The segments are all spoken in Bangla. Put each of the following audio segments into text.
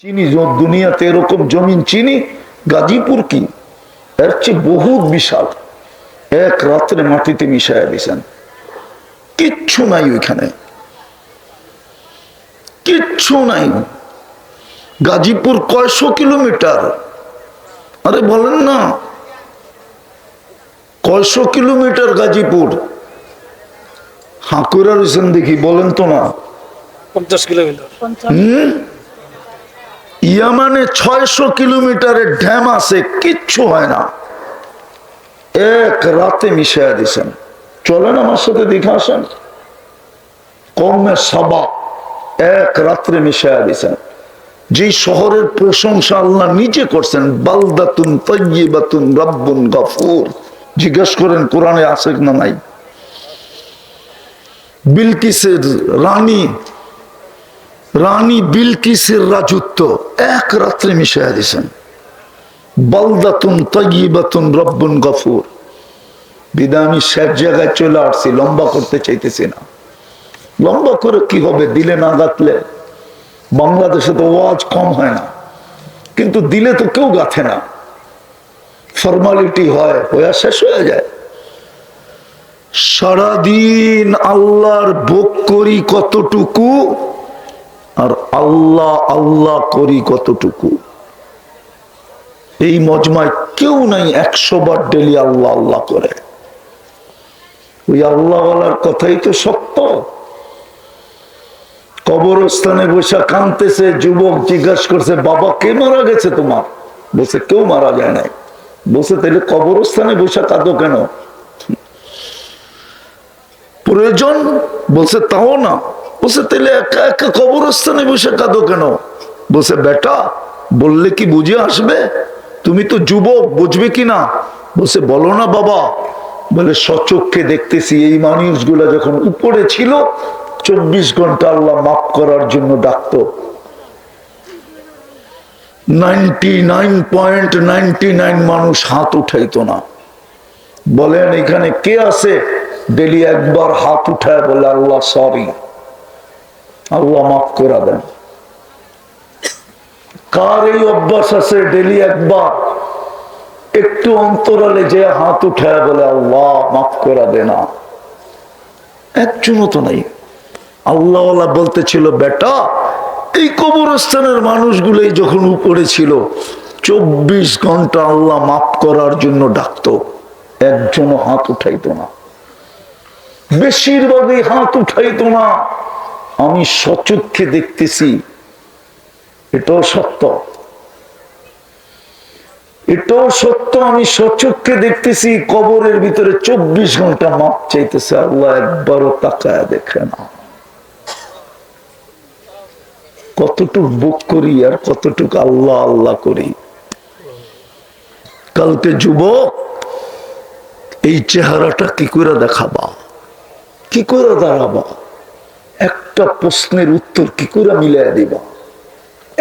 চিনি দুনিয়াতে এরকম জমিন চিনি গাজীপুর কি? এর চেয়ে বহুত বিশাল। এক রাত্রে মাটিতে মিশাইয়া দিছেন। কিচ্ছু নাই ওইখানে। কিচ্ছু নাই। গাজীপুর কয়শো কিলোমিটার? আরে বলেন না। কয়শো কিলোমিটার গাজীপুর? হাঁকুরা রয়েছেন দেখি বলেন তো না। পঞ্চাশ কিলোমিটার। হুম? ইয়ামানে ছয়শো কিলোমিটারের ড্যাম আছে, কিচ্ছু হয় না। এক রাতে মিশাইয়া দিছেন। চলেন আমার সাথে দেখে আসেন। কমে সাবা, এক রাত্রে মিশাইয়া দিছেন। যে শহরের প্রশংসা আল্লাহ নিজে করছেন, বালদাতুন তৈবাতুন রব্বুন গফুর। জিজ্ঞেস করেন, কোরআনে আছে না নাই? বিলকিসের রানী রানী বিলকিসের রাজত্ব এক রাত্রে মিশাইয়া দিছেন বালদাতুন তৈবাতুন রব্বুন গফুর। বিদা আমি শেষ জায়গায় চলে আসছি, লম্বা করতে চাইতেছি না। লম্বা করে কি হবে? দিলে না গাঁথলে? বাংলাদেশে তো ওয়াজ কম হয় না। কিন্তু দিলে তো কেউ গাথে না। ফর্মালিটি হয় হয়ে শেষ হয়ে যায়। সারাদিন আল্লাহর ভোগ করি কতটুকু? আর আল্লাহ আল্লাহ করি কতটুকু? এই মজমায় কেউ নাই, একশো বার ডেলি আল্লাহ আল্লাহ করে। ওই আল্লাহওয়ালার কথাই তো সত্য। কবরস্থানে বসে কানতেছে যুবক জিজ্ঞাসা করছে, বাবা, কে মারা গেছে তোমার? বসে কেউ মারা যায় নাই। বসে তাহলে কবরস্থানে বসে কাঁদো কেন? প্রয়োজন? বলছে, তাও না। বলছে, তাহলে একা একা কবরস্থানে বসে কাঁদো কেন? বলছে, বেটা, বললে কি বুঝে আসবে? তুমি তো যুবক, বুঝবে কি না? বলছে, বলো না বাবা। বলে, সচক্ষে দেখতেছি এই মানুষগুলা যখন উপরে ছিল, চব্বিশ ঘণ্টা আল্লাহ মাফ করার জন্য ডাকতো। Ninety nine point ninety nine মানুষ হাত উঠাইতো না। বলেন, এখানে কে আছে? ডেলি একবার হাত উঠায় বলে, আল্লাহ, সরি। আল্লাহ মাফ করে দেন। কার এই অভ্যাস আছে ডেলি একবার। একটু অন্তরালে যে হাত উঠায় বলে, আল্লাহ মাফ করে দে না। একজনও তো নাই। আল্লাহ বলতেছিল, বেটা, এই কবরস্থানের মানুষগুলোই যখন উপরে ছিল, চব্বিশ ঘণ্টা আল্লাহ মাফ করার জন্য ডাকতো। একজনও হাত উঠাইতো না। বেশিরভাগই হাত উঠাইতো না। আমি সচক্ষে দেখতেছি, এটাও সত্য। এটাও সত্য, আমি সচক্ষে দেখতেছি, কবরের ভিতরে চব্বিশ ঘণ্টা মাপ চাইতেছে আল্লাহ, একবারও তাকায় দেখে না। কতটুক বুক করি আর কতটুক আল্লাহ আল্লাহ করি। কালকে যুবক, এই চেহারাটা কি করে দেখাবা? কি করে দাঁড়াবা? একটা প্রশ্নের উত্তর কি করে মিলাই দিবা?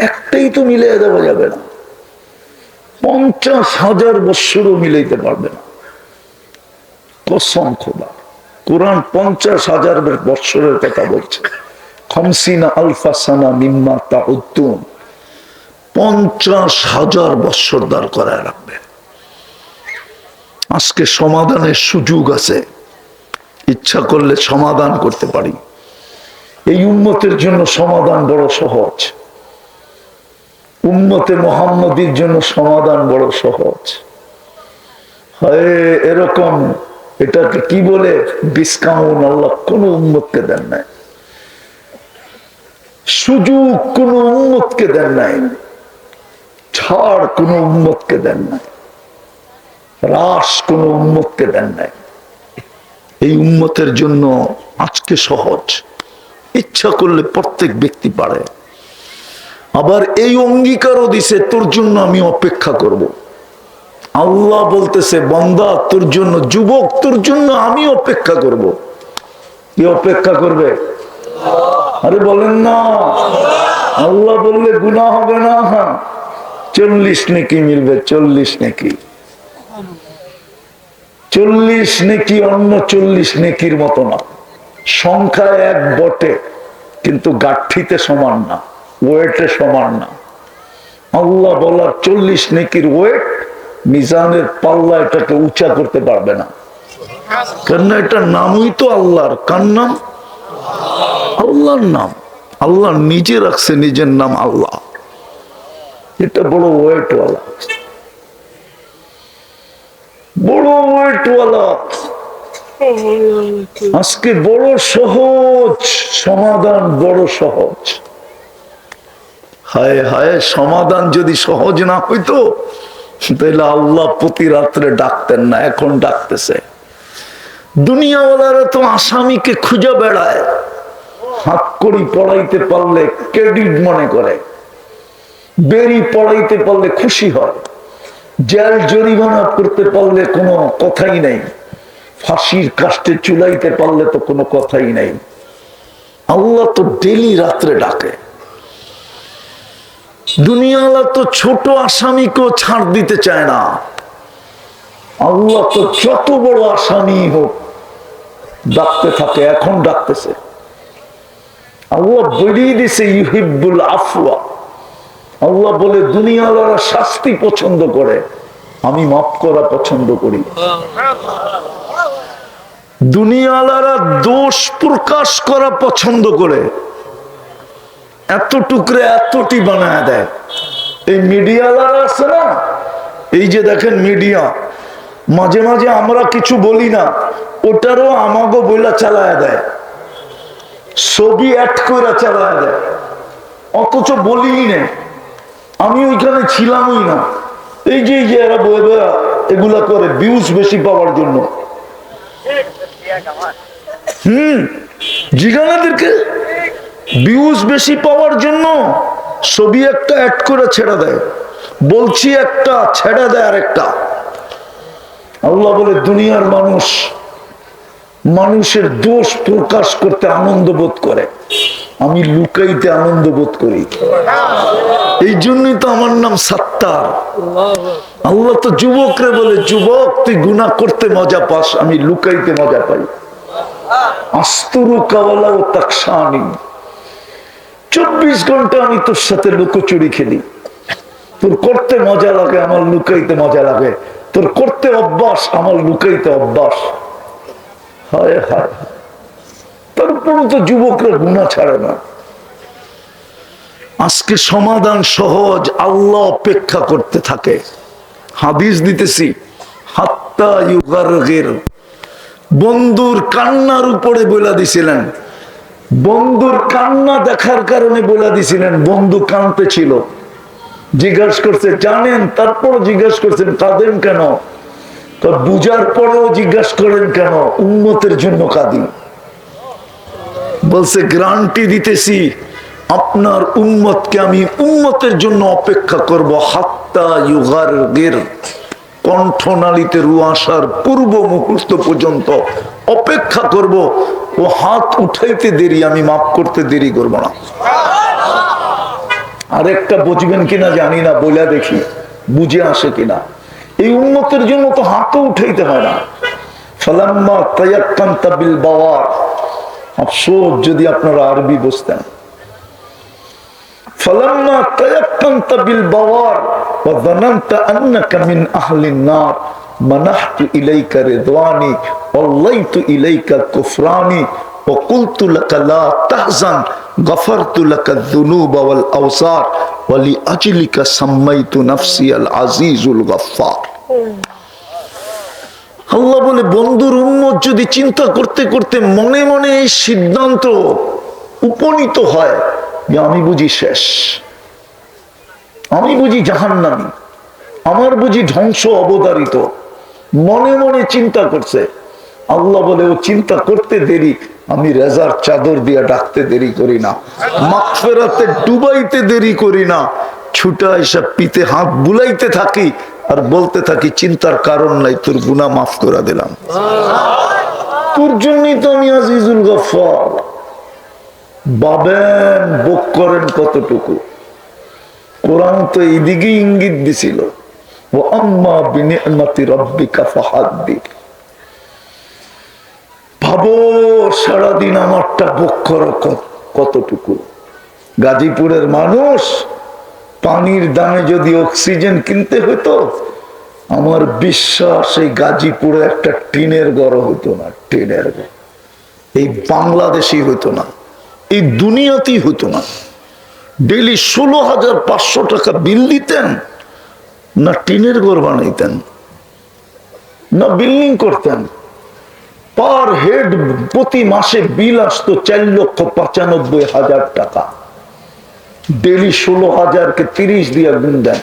একটাই তো মিলাই দেওয়া যাবে না। পঞ্চাশ হাজার বৎসরও মিলাইতে পারবে না। কসম খোদা, কোরআন পঞ্চাশ হাজার বৎসরের কথা বলছে। খমসিনা আলফাসানা মিম্মা তা উত্তুম পঞ্চাশ হাজার বৎসর দাঁড় করায় রাখবে। আজকে সমাধানের সুযোগ আছে। ইচ্ছা করলে সমাধান করতে পারি। এই উন্মতের জন্য সমাধান বড় সহজ। উন্মতে মোহাম্মদীর জন্য সমাধান বড় সহজ। হয়, এরকম এটাকে কি বলে? ডিসকাউন্ট আল্লাহ কোন উন্মতকে দেন নাই। সুযোগ কোন উন্মতকে দেন নাই। ছাড় কোন উন্মতকে দেন নাই। হ্রাস কোন উন্মতকে দেন নাই। এই উন্মতের জন্য আজকে সহজ। ইচ্ছা করলে প্রত্যেক ব্যক্তি পারে। আবার এই অঙ্গীকারও দিছে, তোর জন্য আমি অপেক্ষা করব। আল্লাহ বলতেছে, বন্দা, তোর জন্য, যুবক, তোর জন্য আমি অপেক্ষা করব। কি অপেক্ষা করবে? আরে বলেন না। আল্লাহ বললে গুণা হবে না। চল্লিশ নেকি মিলবে, চল্লিশ নেকি। চল্লিশ নেকি অন্য চল্লিশ নেকির মতো না। সংখ্যায় এক বটে, কিন্তু গাঠিতে সমান না, ওয়েটে সমান না। আল্লাহ বলার চল্লিশ নেকির ওয়েট মিজানের পাল্লা এটাকে উঁচা করতে পারবে না। কেন এটার নামই তো আল্লাহর, কার নাম? আল্লাহর নাম। আল্লাহ নিজে রাখছে নিজের নাম আল্লাহ। এটা বড় ওয়েটওয়ালা। বড় ওয়েটওয়ালা। আজকে বড় সহজ, সমাধান বড় সহজ। হায় হায়, সমাধান যদি সহজ না হইতো তাহলে আল্লাহ প্রতি রাত্রে ডাকতেন না, এখন ডাকতেছে। দুনিয়াওয়ালারা তো আসামিকে খুঁজে বেড়ায়। হাত করি পড়াইতে পারলে ক্রেডিট মনে করে। বেরি পড়াইতে পারলে খুশি হয়। জেল জরিমানা করতে পারলে কোনো কথাই নেই। ফাঁসির কাষ্টে চুলাইতে পারলে তো কোনো কথাই নেই। আল্লাহ তো ডেলি রাত্রে ডাকে। দুনিয়াওয়ালা তো ছোট আসামিকেও ছাড় দিতে চায় না। আল্লাহ তো যত বড় আসামি হোক, ডাকতে থাকে, এখন ডাকতেছে। আল্লাহ বেরিয়ে দিছে ইউহিবুল আফওয়া। আল্লাহ বলে, দুনিয়াওয়ালারা শাস্তি পছন্দ করে, আমি মাফ করা পছন্দ করি। দুনিয়াওয়ালারা দোষ প্রকাশ করা পছন্দ করে। এত টুকরে এতটি বানায় দেয়। এই মিডিয়াওয়ালারা আছে না? এই যে দেখেন মিডিয়া, মাঝে মাঝে আমরা কিছু বলি না, ওটারও আমাকে বইলা চালায় দেয়। ছবি অ্যাড করে চালায় দেয়। অথচ বলিই নেই। আমি ওইখানে ছিলামই না। এই যে এরা বয়ে এগুলা করে ভিউজ বেশি পাওয়ার জন্য। জিগানাদেরকে ভিউজ বেশি পাওয়ার জন্য ছবি একটা অ্যাড করে ছেড়ে দেয়। বলছি একটা, ছেড়ে দেয় আর একটা আল্লাহ বলে, দুনিয়ার মানুষ মানুষের দোষ প্রকাশ করতে আনন্দ বোধ করে। আমি লুকাইতে আনন্দ বোধ করি। এই জন্যই তো আমার নাম সাত্তার। আল্লাহ তো যুবকরে বলে, যুবক, তুই গুণা করতে মজা পাস, আমি লুকাইতে মজা পাই। আস্তরু কাওয়ালা ও তাকসানি চব্বিশ ঘণ্টা আমি তোর সাথে লুকোচুরি খেলি। তোর করতে মজা লাগে, আমার লুকাইতে মজা লাগে। তোর করতে অভ্যাস, আমার লুকাইতে অভ্যাস। হায় হায়। তারপরে তো যুবকরা গুণা ছাড়ে না। আজকে সমাধান সহজ, আল্লাহ অপেক্ষা করতে থাকে। হাদিস দিতেছি, হাত্তা ইউগারগের। বন্ধুর কান্নার উপরে বলে দিছিলেন। বন্ধুর কান্না দেখার কারণে বলে দিছিলেন, বন্ধু কানতে ছিল। জিজ্ঞাসা করছে, জানেন? তারপর জিজ্ঞাসা করছেন, কাঁদেন কেন? বুঝার পরেও জিজ্ঞাসা করেন কেন? উন্মতের জন্য কাঁদি। বলছে, গ্রান্টি দিতেছি, আপনার উন্মতকে আমি উন্মতের জন্য অপেক্ষা করব, হাত্তা ইউগার গের কণ্ঠনালীতে রু আসার পূর্ব মুহূর্ত পর্যন্ত অপেক্ষা করব, ও হাত উঠাইতে দেরি, আমি মাফ করতে দেরি করব না। আরেকটা বুঝবেন কিনা জানি না বলে দেখি, বুঝে আসে কিনা। এই উন্মতের জন্য তো হাতও উঠাইতে হয় না। ফালাম্মা তায়াক্কান্তা বিল বাওয়ার। আফসোস যদি আপনারা আরবি বুঝতেন فلما تيقنت بالبوار وظننت انك من اهل النار منحت اليك رضواني والليت اليك كفراني وقلت لك لا تحزن غفرت لك الذنوب والاوصار ولاجلك سميت نفسي العزيز الغفار আল্লাহ বলে, বন্ধুর উন্মত যদি চিন্তা করতে করতে মনে মনে এই সিদ্ধান্ত উপনীত হয় যে আমি বুঝি শেষ, আমি বুঝি জাহান্নামি, আমার বুঝি ধ্বংস অবতারিত, মনে মনে চিন্তা করছে, আল্লাহ বলে, ও চিন্তা করতে দেরি, আমি রেজার চাদর দিয়ে ডাকতে দেরি করি না, মাগফেরাতে ডুবাইতে দেরি করি না, ছুটা এসব পিতে হাত বুলাইতে থাকি আর বলতে থাকি, চিন্তার কারণ নাই, তোর গুণা মাফ করে দিলাম। তোর জন্যই তো আমি আজিজুল গফর বাবেন বুক করেন কতটুকু। কোরআন তো এইদিকে ইঙ্গিত দিছিল। ও আম্মা বিনিয়ামতি রব্বিকা ফাহাদ্দিক। ভাবো, সারাদিন আমারটা বুক করো কতটুকু। গাজীপুরের মানুষ পানির দামে যদি অক্সিজেন কিনতে হতো আমার বিশ্বাস এই গাজীপুরে একটা টিনের গড় হতো না, টিনের এই বাংলাদেশই হতো না, এই দুনিয়াতেই হতো না। ডেলি ষোলো হাজার পাঁচশো টাকা বিল দিতেন, না টিনের ঘর বানাইতেন, না বিল্ডিং করতেন। পার হেড প্রতি মাসে বিল আসতো চার লক্ষ পঁচানব্বই হাজার টাকা। ডেলি ষোলো হাজারকে তিরিশ দিয়ে গুণ দেন।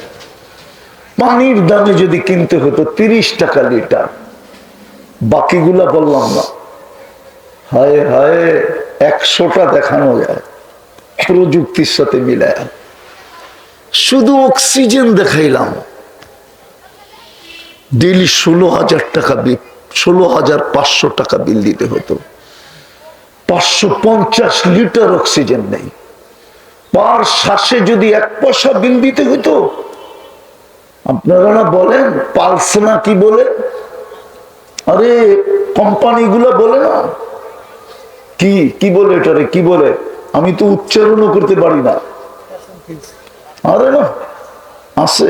পানির দামে যদি কিনতে হতো তিরিশ টাকা লিটার। বাকিগুলা বললাম না। হায় হায়, একশোটা দেখানো যায়। প্রযুক্তির সাথে মিলায়। শুধু অক্সিজেন দেখাইলাম। ডেলি ষোলো হাজার টাকা বিল, ষোলো হাজার পাঁচশো টাকা বিল দিতে হতো। পাঁচশো পঞ্চাশ লিটার অক্সিজেন নেই। পার শ্বাসে যদি এক পয়সা বিল দিতে হতো আপনারা না বলেন পালস না কি বলে? আরে কোম্পানিগুলো বলে না। কি কি বলে এটারে কি বলে? আমি তো উচ্চারণও করতে পারি না। আরে না আছে।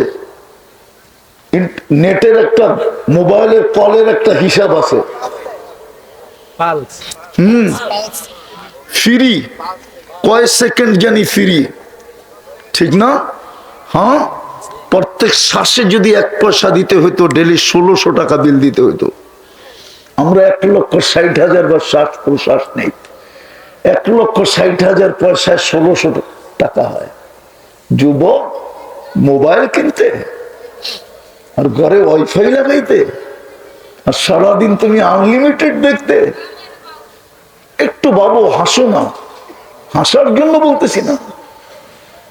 নেটের একটা মোবাইলের কলের একটা হিসাব আছে। পালস। হুম। ফ্রি কয় সেকেন্ড জানি ফ্রি? ঠিক না? হ্যাঁ? প্রত্যেক শ্বাসে যদি এক পয়সা দিতে হইতো, ডেলি ষোলোশো টাকা বিল দিতে হইতো। আমরা এক লক্ষ ষাট হাজার বা শ্বাস প্রশ্বাস নেই। এক লক্ষ ষাট হাজার পয়সায় ষোলোশো টাকা হয়। যুবক মোবাইল কিনতে আর ঘরে ওয়াইফাই লাগাইতে আর সারাদিন তুমি আনলিমিটেড দেখতে। একটু বাবু, হাসো না। হাসার জন্য বলতেছি না।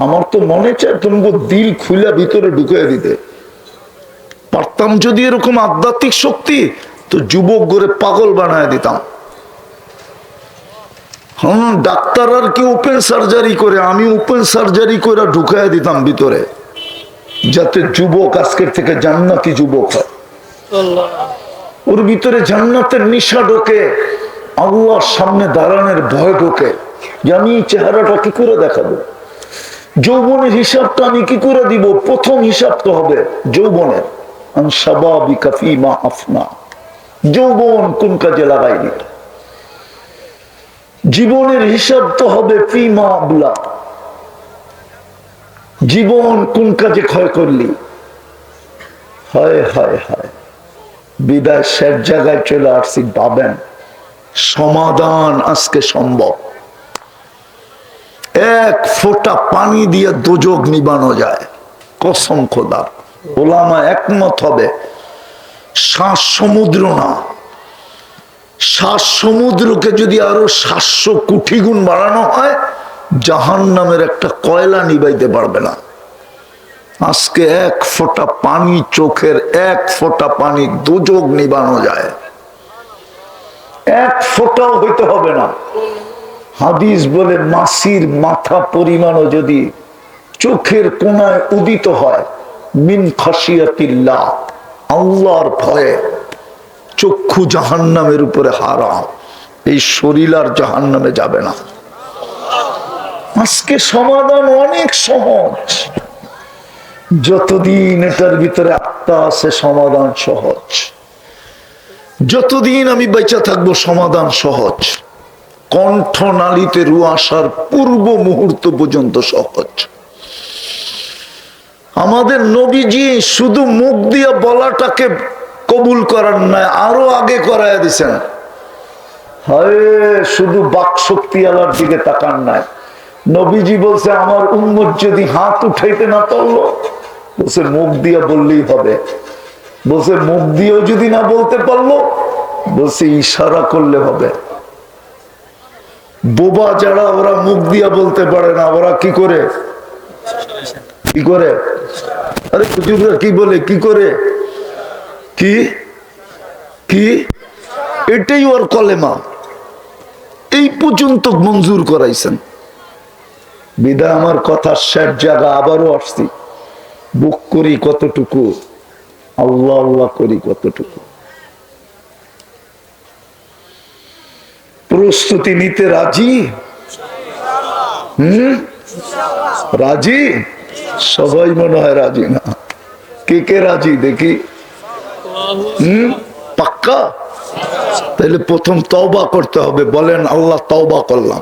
আমার তো মনে চায় তোমাকে দিল খুলে ভিতরে ঢুকিয়ে দিতে পারতাম যদি এরকম আধ্যাত্মিক শক্তি তো যুবক গড়ে পাগল বানায় দিতাম। হম, ডাক্তার আর কি ওপেন সার্জারি করে, আমি ওপেন সার্জারি করে ঢুকায় দিতাম ভিতরে। যাতে যুবক আজকের থেকে জান্নাতি যুবক হয়। ওর ভিতরে জান্নাতের নিশা ঢোকে, আল্লাহর সামনে দাঁড়ানোর ভয় ঢোকে। যে আমি চেহারাটা কি করে দেখাবো? যৌবনের হিসাবটা আমি কি করে দিব? প্রথম হিসাব তো হবে যৌবনের। যৌবন কোন কাজে লাগাইনি? জীবনের হিসাব তো হবে ফিমা জীবন কোন কাজে ক্ষয় করলি? হায় হায় হায়। বিদায় শেষ জায়গায় চলে আসছি পাবেন সমাধান আজকে সম্ভব। এক ফোঁটা পানি দিয়ে দুযোগ নিবানো যায়। কসম খোদা। ওলামা একমত হবে। শ্বাস সমুদ্র না। শ্বাস সমুদ্রকে যদি আরও সাতশো কোটি গুণ বাড়ানো হয় জাহান নামের একটা কয়লা নিবাইতে পারবে না। আজকে এক ফোঁটা পানি, চোখের এক ফোঁটা পানি দুযোগ নিবানো যায়। এক ফোঁটাও হইতে হবে না। হাদিস বলে মাসির মাথা পরিমাণও যদি চোখের কোনায় উদিত হয়, মিন খাসিয়াতিল্লাহ আল্লাহর ভয়ে চক্ষু জাহান্নামের উপরে হারাম। এই শরীর আর জাহান্নামে যাবে না। আজকে সমাধান অনেক সহজ। যতদিন এটার ভিতরে আত্মা আছে, সমাধান সহজ। যতদিন আমি বেঁচে থাকব, সমাধান সহজ। কণ্ঠ নালীতে রু আসার পূর্ব মুহূর্ত পর্যন্ত সহজ। আমাদের নবীজি শুধু মুখ দিয়ে বলাটাকে কবুল করার নাই আরও আগে করায় দিছেন। শুধু বাক শক্তি আলার দিকে তাকান নাই। নবীজি বলছে, আমার উন্মত যদি হাত উঠাইতে না পারল? বলছে, মুখ দিয়ে বললেই হবে। বলছে, মুখ দিয়েও যদি না বলতে পারল? বলছে, ইশারা করলে হবে। বোবা যারা, ওরা মুখ দিয়া বলতে পারে না, ওরা কি করে? কি করে? আরে হুজুররা কি বলে? কি করে? কি? কি? এটাই ওর কলেমা। এই পর্যন্ত মঞ্জুর করাইছেন। বিদা, আমার কথা শেষ জায়গা, আবারও আসছি। বুক করি কতটুকু? আল্লাহ আল্লাহ করি কতটুকু? প্রস্তুতি নিতে রাজি? হম? রাজি? সবাই মনে হয় রাজি না। কে কে রাজি দেখি? হম? পাক্কা? তাহলে প্রথম তওবা করতে হবে। বলেন, আল্লাহ তওবা করলাম।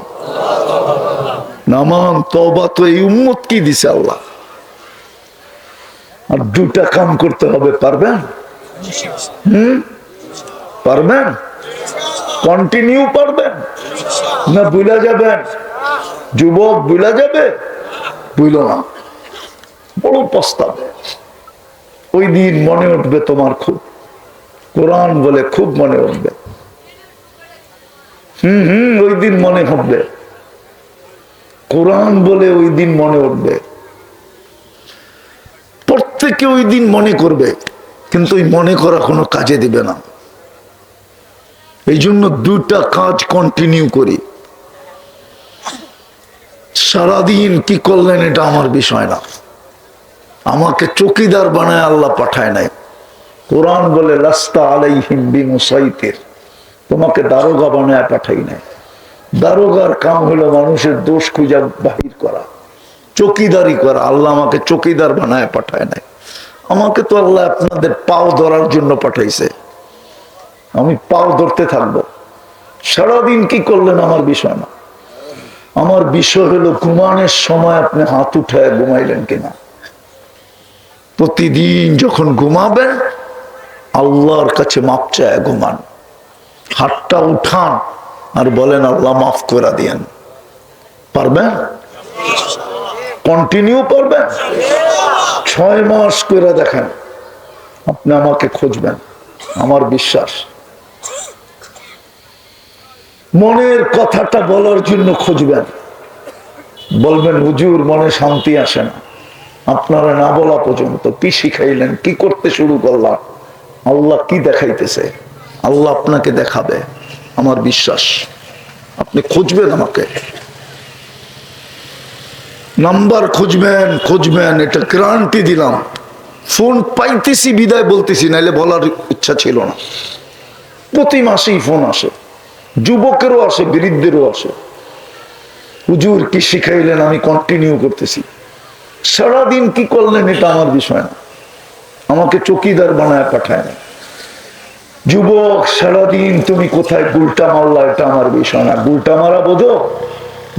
নামান তওবা তো এই উম্মত কি দিছে আল্লাহ? আর দুটা কাম করতে হবে, পারবেন? হুম? পারবেন? কন্টিনিউ পারবেন না বুলা যাবেন? যুবক বুলা যাবে? বুঝল না। বড় প্রস্তাব। ওই দিন মনে উঠবে তোমার খুব। কোরআন বলে খুব মনে উঠবে। হুম হুম, ওই দিন মনে হবে কোরআন বলে ওই দিন মনে উঠবে। প্রত্যেকে ওই দিন মনে করবে, কিন্তু ওই মনে করা কোনো কাজে দিবে না। এই জন্য দুটা কাজ কন্টিনিউ করি। সারাদিন কি করলেন এটা আমার বিষয় না। আমাকে চকিদার বানায় আল্লাহ পাঠায় নাই। কোরআন বলে রাস্তা আলাইহিম বিমুসাইতের। তোমাকে দারোগা বানায় পাঠাই নাই। দারোগার কাম হলো মানুষের দোষ খুঁজা বাহির করা, চকিদারি করা। আল্লাহ আমাকে চকিদার বানায় পাঠায় নাই। আমাকে তো আল্লাহ আপনাদের পাও ধরার জন্য পাঠাইছে। আমি পাও ধরতে থাকব। সারাদিন কি করলেন আমার বিষয় না। আমার বিষয় হলো, ঘুমানোর সময় আপনি হাত উঠায় ঘুমাইলেন কিনা? প্রতিদিন যখন ঘুমাবেন, আল্লাহর কাছে মাপ চায় ঘুমান। হাতটা উঠান আর বলেন, আল্লাহ মাফ করে দিয়েন। পারবেন? কন্টিনিউ করবেন ছয় মাস করে দেখেন, আপনি আমাকে খুঁজবেন। আমার বিশ্বাস মনের কথাটা বলার জন্য খুঁজবেন। বলবেন, হুজুর, মনে শান্তি আসে না। আপনারা না বলা পর্যন্ত কি শিখাইলেন, কি করতে শুরু করলাম? আল্লাহ কি দেখাইতেছে? আল্লাহ আপনাকে দেখাবে, আমার বিশ্বাস। আপনি খুঁজবেন আমাকে। নাম্বার খুঁজবেন খুঁজবেন, এটা গ্যারান্টি দিলাম। ফোন পাইতেছি, বিদায় বলতেছি, নাইলে বলার ইচ্ছা ছিল না। প্রতি মাসেই ফোন আসে। যুবকেরও আসে, বৃদ্ধেরও আসে। হুজুর, কি শিখাইলেন? আমি কন্টিনিউ করতেছি। সারাদিন কি করলেন এটা আমার বিষয় না। আমাকে চকিদার বানায় পাঠায় না যুবক, সারাদিন তুমি কোথায় গুলটা মারলা এটা আমার বিষয় না। গুলটা মারা বোঝো?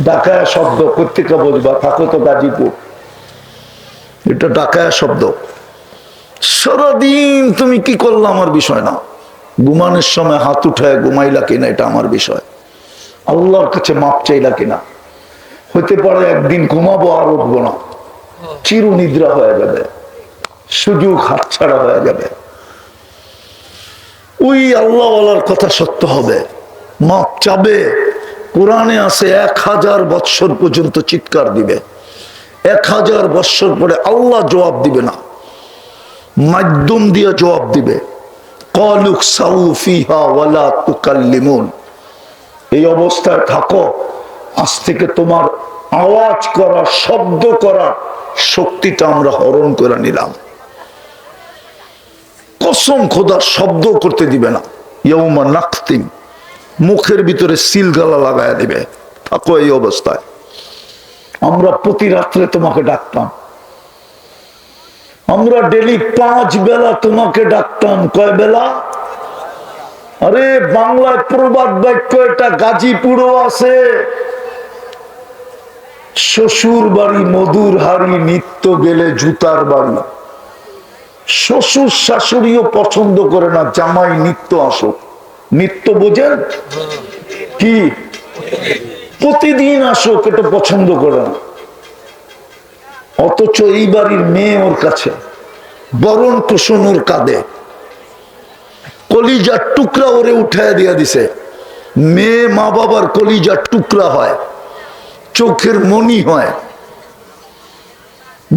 ডাকায়া শব্দ প্রত্যেকে বুঝবা, থাকো তো গাজীপুর। এটা ডাকায়া শব্দ। সারাদিন তুমি কি করলা আমার বিষয় না। ঘুমানোর সময় হাত উঠায় ঘুমাইলা কিনা, এটা আমার বিষয়। আল্লাহর কাছে মাপ চাইলা কিনা। হতে পারে একদিন ঘুমাবো আর উঠবো না। চির নিদ্রা হয়ে যাবে। সুযোগ হাতছাড়া হয়ে যাবে। ওই আল্লাহওয়ালার কথা সত্য হবে। মাপ চাবে। কোরআনে আছে, এক হাজার বৎসর পর্যন্ত চিৎকার দিবে। এক হাজার বৎসর পরে আল্লাহ জবাব দিবে না। মাধ্যম দিয়ে জবাব দিবে। কলুক সাউফিহা ওয়ালা তুকাল্লিমুন এই অবস্থায় থাকো, আজ থেকে তোমার আওয়াজ করা, শব্দ করা শক্তিটা আমরা হরণ করে নিলাম। কসম খোদার শব্দ করতে দিবে না। ইয়ৌমা নাকতিম মুখের ভিতরে সিল গালা লাগায় দিবে। থাকো এই অবস্থায়। আমরা প্রতি রাত্রে তোমাকে ডাকতাম। আমরা ডেলি পাঁচ বেলা তোমাকে ডাকতাম। কয় বেলা? আরে বাংলায় প্রবাদ বাক্য এটা গাজীপুরও আছে। শ্বশুর বাড়ি মধুর হাড়ি নিত্য গেলে জুতার বাড়ি। শ্বশুর শাশুড়িও পছন্দ করে না জামাই নিত্য আসুক নিত্য বোঝেন? কি? প্রতিদিন আসুক এটা পছন্দ করে না। অথচ এই বাড়ির মেয়ে ওর কাছে, বরণ কুসুন ওর কাঁদে কলিজার টুকরা ওরে উঠায় দিয়া দিছে। মেয়ে মা বাবার কলিজার টুকরা হয়, চোখের মনি হয়।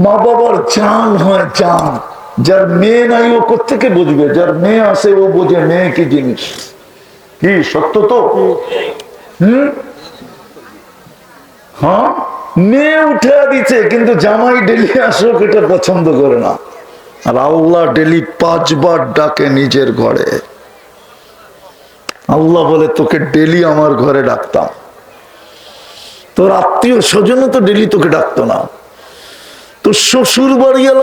মা বাবার চান হয় চান যার মেয়ে নাই ও কোথেকে বুঝবে? যার মেয়ে আছে ও বোঝে মেয়ে কি জিনিস? কি সত্য তো? হম? হ্যাঁ? মেয়ে উঠে দিচ্ছে কিন্তু জামাই ডেলি আসুক, এটা পছন্দ করে না। আর আল্লাহ ডেলি পাঁচবার ডাকে নিজের ঘরে। আল্লাহ বলে, তোকে ডেলি আমার ঘরে ডাকতাম। তোর আত্মীয় স্বজনও তো ডেলি তোকে ডাকতো না। তোর শ্বশুর বাড়ি